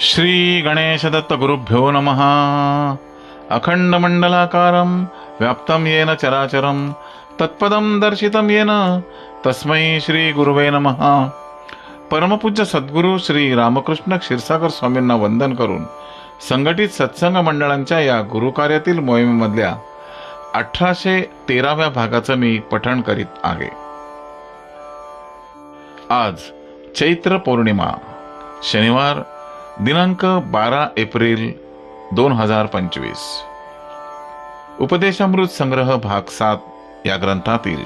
श्री गणेशदत्त गुरुभ्यो नमः। अखण्डमण्डलाकारं व्याप्तं येन चराचरं तत्पदं दर्शितं येन तस्मै श्रीगुरुवे नमः। परमपूज्य सद्गुरू श्री रामकृष्ण क्षीरसागर स्वामींना वंदन करून संघटित सत्संग मंडळांच्या या गुरुकार्यातील मोहिमेमधल्या अठराशे तेराव्या भागाचं मी पठण करीत आहे. आज चैत्र पौर्णिमा शनिवार दिनांक बारा एप्रिल दोन हजार पंचवीस. उपदेशामृत संग्रह भाग सात या ग्रंथातील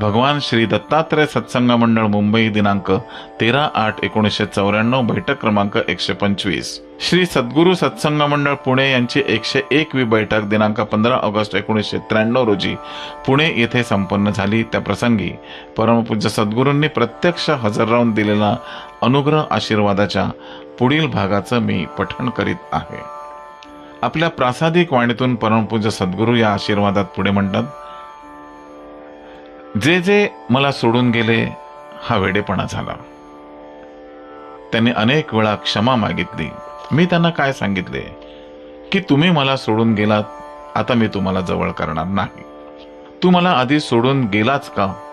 भगवान श्री दत्तात्रय सत्संग मंडळ मुंबई दिनांक तेरा आठ एकोणीसशे चौऱ्याण्णव बैठक क्रमांक एकशे पंचवीस. श्री सद्गुरू सत्संग मंडळ पुणे यांची एकशे एकवी बैठक दिनांक पंधरा ऑगस्ट एकोणीसशे त्र्याण्णव रोजी पुणे येथे संपन्न झाली. त्या प्रसंगी परमपूज्य सद्गुरूंनी प्रत्यक्ष हजर राहून दिलेला अनुग्रह आशीर्वादाच्या पुढील भागाचं मी पठण करीत आहे. आपल्या प्रासादिक वाणीतून परमपूज्य सद्गुरू या आशीर्वादात पुढे म्हणतात जे जे मला सोडून गेले हा वेडेपणा झाला. त्यांनी अनेक वेळा क्षमा मागितली. मी त्यांना काय सांगितले? की तुम्ही मला सोडून गेलात आता मी तुम्हाला जवळ करणार नाही. तू मला आधी सोडून गेलाच का?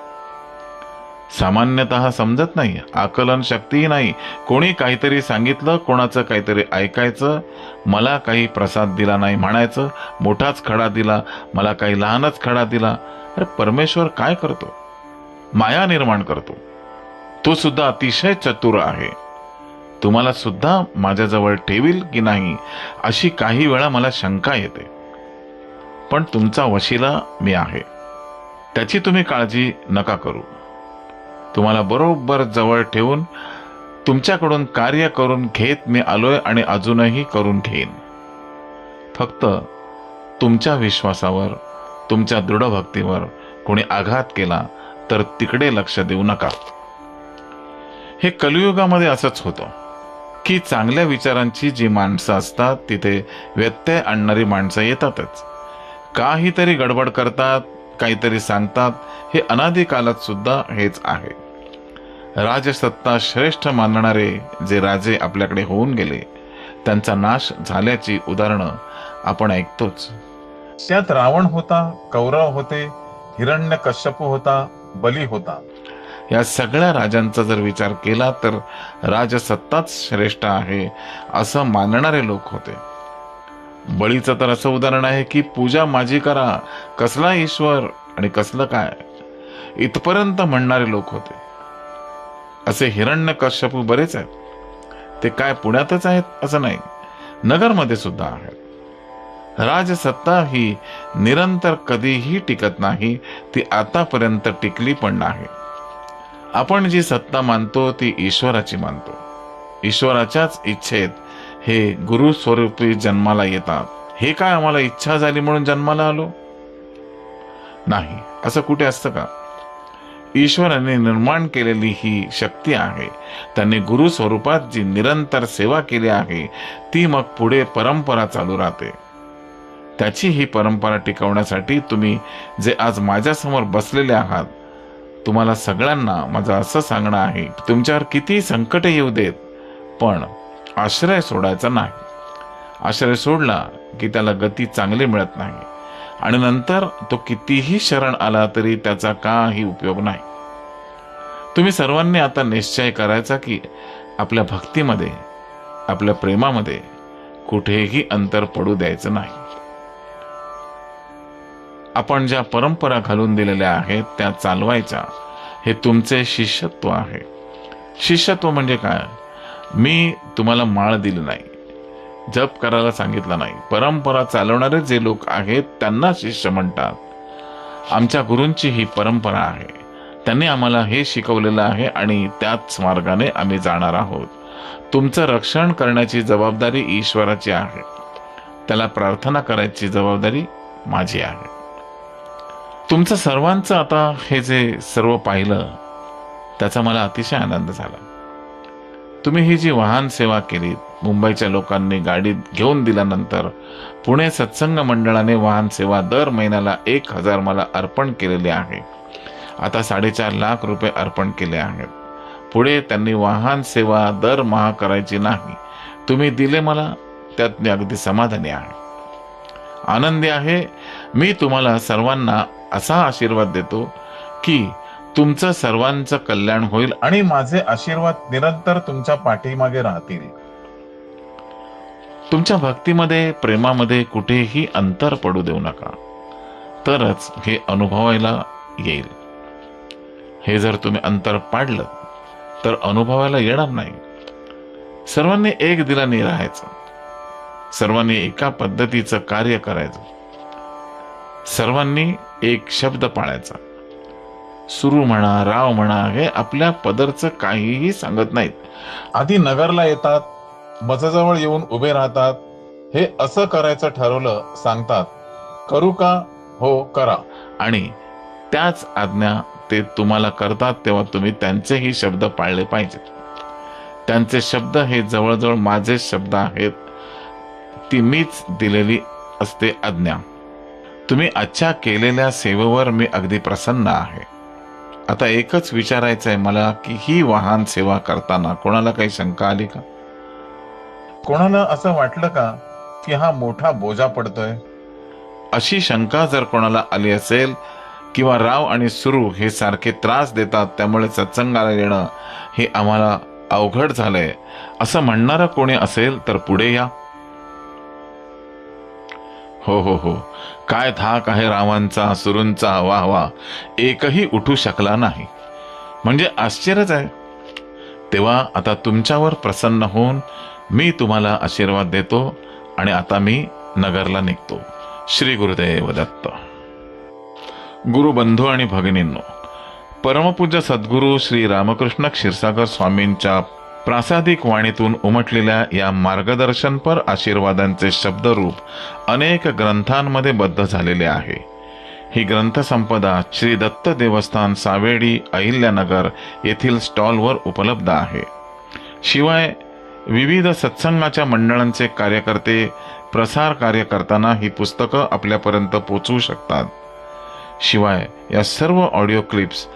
सामान्यतः समजत नाही आकलन शक्तीही नाही. कोणी काहीतरी सांगितलं कोणाचं काहीतरी ऐकायचं मला काही प्रसाद दिला नाही म्हणायचं मोठाच खडा दिला मला काही लहानच खडा दिला. अरे परमेश्वर काय करतो? माया निर्माण करतो. तो सुद्धा अतिशय चतुर आहे. तुम्हाला सुद्धा माझ्याजवळ ठेवील की नाही अशी काही वेळा मला शंका येते. पण तुमचा वशिला मी आहे. त्याची तुम्ही काळजी नका करू. तुम्हाला बरोबर जवळ ठेवून तुमच्याकडून कार्य करून घेत मी आलोय आणि अजूनही करून घेईन. फक्त तुमच्या विश्वासावर तुमच्या दृढ भक्तीवर कोणी आघात केला तर तिकडे लक्ष देऊ नका. हे कलियुगामध्ये असंच होतं की चांगल्या विचारांची जी माणसं असतात तिथे व्यत्यय आणणारी माणसं येतातच. काहीतरी गडबड करतात काहीतरी सांगतात हे अनादी कालात सुद्धा हेच आहे. राजसत्ता श्रेष्ठ मानणारे जे राजे आपल्याकडे होऊन गेले त्यांचा नाश झाल्याची उदाहरणं आपण ऐकतोच. त्यात रावण होता कौरव होते हिरण्य कश्यप होता बली होता. या सगळ्या राजांचा जर विचार केला तर राजसत्ताच श्रेष्ठ आहे असं मानणारे लोक होते. बळीचं तर असं उदाहरण आहे की पूजा माझी करा कसला ईश्वर आणि कसलं काय? इथपर्यंत म्हणणारे लोक होते. असे हिरण्य कश्यपू बरेच आहेत. ते काय पुण्यातच आहेत असं नाही नगरमध्ये सुद्धा आहेत. राजसत्ता ही निरंतर कधीही टिकत नाही ती आतापर्यंत टिकली पण नाही. आपण जी सत्ता मानतो ती ईश्वराची मानतो. ईश्वराच्याच इच्छेत हे गुरु स्वरूपी जन्माला येतात. हे काय आम्हाला इच्छा झाली म्हणून जन्माला आलो? नाही. असं कुठे असतं का? ईश्वराने निर्माण केलेली ही शक्ती आहे. त्यांनी गुरु स्वरूपात जी निरंतर सेवा केली आहे ती मग पुढे परंपरा चालू राहते. त्याची ही परंपरा टिकवण्यासाठी तुम्ही जे आज माझ्यासमोर बसलेले आहात तुम्हाला सगळ्यांना माझं असं सांगणं आहे तुमच्यावर किती संकट येऊ देत पण आश्रय सोडायचा नाही. आश्रय सोडला की त्याला गती चांगली मिळत नाही. आणि नंतर तो कितीही शरण आला तरी त्याचा काही उपयोग नाही. तुम्ही सर्वांनी आता निश्चय करायचा की आपल्या भक्तीमध्ये आपल्या प्रेमामध्ये कुठेही अंतर पडू द्यायचं नाही. आपण ज्या परंपरा घालून दिलेल्या आहेत त्या चालवायच्या हे तुमचे शिष्यत्व आहे. शिष्यत्व म्हणजे काय? मी तुम्हाला माळ दिली नाही. जप करायला सांगितलं नाही. परंपरा चालवणारे जे लोक आहेत त्यांना शिष्य म्हणतात. आमच्या गुरूंची ही परंपरा आहे. त्यांनी आम्हाला हे शिकवलेलं आहे आणि त्याच मार्गाने आम्ही जाणार आहोत. तुमचं रक्षण करण्याची जबाबदारी ईश्वराची आहे. त्याला प्रार्थना करायची जबाबदारी माझी आहे. तुमचं सर्वांचं आता हे जे सर्व पाहिलं त्याचा मला अतिशय आनंद झाला. तुम्ही ही जी वाहन सेवा केली मुंबईच्या लोकांनी गाडीत घेऊन दिल्यानंतर पुणे सत्संग मंडळाने वाहन सेवा दर महिन्याला एक हजार मला अर्पण केलेले आहे. आता साडेचार लाख रुपये अर्पण केले आहेत. पुढे त्यांनी वाहन सेवा दरमहा करायची नाही. तुम्ही दिले मला त्यात मी अगदी समाधानी आहे. आनंदी आहे. मी तुम्हाला सर्वांना असा आशीर्वाद देतो की तुमचं सर्वांचं कल्याण होईल आणि माझे आशीर्वाद निरंतर तुमच्या पाठीमागे राहतील. तुमच्या भक्तीमध्ये प्रेमामध्ये कुठेही अंतर पडू देऊ नका. तरच हे अनुभवायला येईल. हे जर तुम्ही अंतर पाडलं तर अनुभवायला येणार नाही. सर्वांनी एक दिलाने राहायचं. सर्वांनी एका पद्धतीचं कार्य करायचं. सर्वांनी एक शब्द पाळायचा. सुरू म्हणा राव म्हणा हे आपल्या पदरचं काहीही सांगत नाहीत. आधी नगरला येतात मजजवळ येऊन उभे राहतात हे असं करायचं ठरवलं सांगतात. करू का? हो करा. आणि त्याच आज्ञा ते तुम्हाला करतात तेव्हा तुम्ही त्यांचेही शब्द पाळले पाहिजेत. त्यांचे शब्द हे जवळजवळ माझे शब्द आहेत. ती मीच दिलेली असते आज्ञा. तुम्ही आजच्या केलेल्या सेवेवर मी अगदी प्रसन्न आहे. आता एकच विचारायचं आहे मला की ही वाहन सेवा करताना कोणाला काही शंका आली का? कोणाला असं वाटलं का की हा मोठा बोजा पडतोय? अशी शंका जर कोणाला आली असेल किंवा राव आणि सुरू हे सारखे त्रास देतात त्यामुळे सत्संगाला येणं हे आम्हाला अवघड झालंय. असं म्हणणारं कोणी असेल तर पुढे या. हो हो हो. काय धाक आहे रावांचा सुरूंचा वाह वा. एकही उठू शकला नाही. म्हणजे आश्चर्यच आहे. तेव्हा आता तुमच्यावर प्रसन्न होऊन मी तुम्हाला आशीर्वाद देतो आणि आता मी नगरला निघतो. श्री गुरुदेव दत्त. गुरुबंधू आणि भगिनींनो परमपूज्य सद्गुरू श्री रामकृष्ण क्षीरसागर स्वामींच्या प्रासादिक वाणीतून उमटलेल्या या मार्गदर्शनपर आशीर्वादांचे शब्दरूप अनेक ग्रंथांमध्ये बद्ध झालेले आहे. ही ग्रंथसंपदा श्री दत्त देवस्थान सावेडी अहिल्यानगर येथील स्टॉलवर उपलब्ध आहे. शिवाय विविध सत्संगाच्या मंडळांचे कार्यकर्ते प्रसार कार्य करताना ही पुस्तकं आपल्यापर्यंत पोचवू शकतात. शिवाय या सर्व ऑडिओ क्लिप्स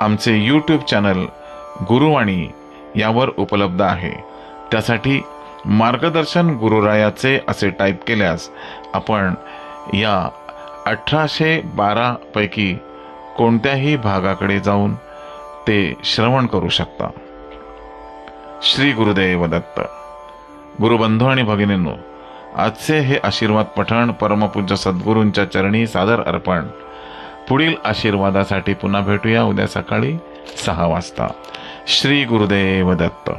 आमचे यूट्यूब चॅनल गुरुवाणी यावर उपलब्ध आहे. त्यासाठी मार्गदर्शन गुरुरायाचे असे टाईप केल्यास आपण या अठराशे बारा पैकी कोणत्याही भागाकडे जाऊन ते श्रवण करू शकता. श्री गुरुदेव दत्त. गुरुबंधू आणि भगिनींनो आजचे हे आशीर्वाद पठण परमपूज्य सद्गुरूंच्या चरणी सादर अर्पण. पुढील आशीर्वादासाठी पुन्हा भेटूया उद्या सकाळी सहा वाजता. श्री गुरुदेव दत्त